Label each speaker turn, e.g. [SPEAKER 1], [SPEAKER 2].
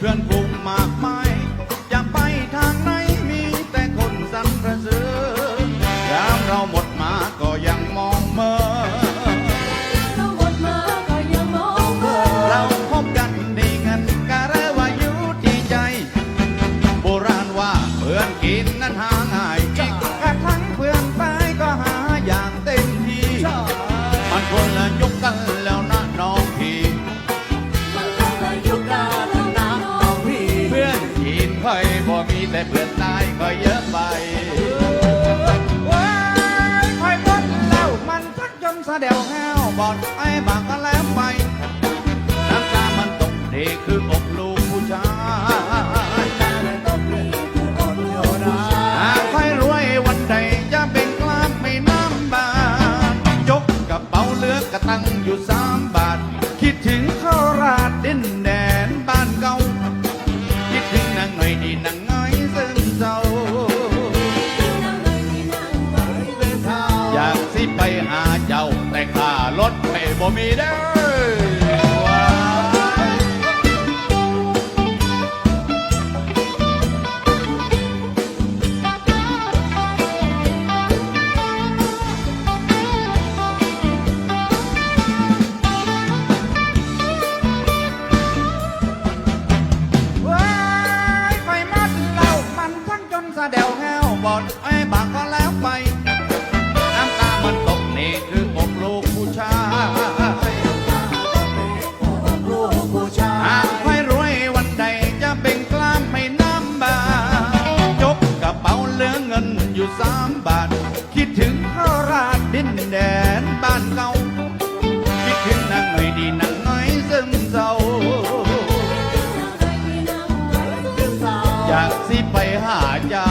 [SPEAKER 1] für ein แต่เพื่อนตายก็เยอะไปว้ายค่อยหมดแล้วมันชักจนสะเดวแห้วบอดไอ้บางก็แล้วไปน้ำตามันตกเด็กคืออกลูกผู้ชายหากค่อยรวยวันใดจะเป็นกลางไม่น้ำบานจกกระเป๋าเหลือกระตังอยู่สา แต่ค่ารถไปบ่มีเด้อว้ายว้ายไฟมัดเหล่ามันทั้งจนสะเดวแห้วบอดไอ้บางก็แล้วไป đến ban gâu Khi thiên nàng người đi nắng nói rừng dâu Chẳng xin phải hả chàng.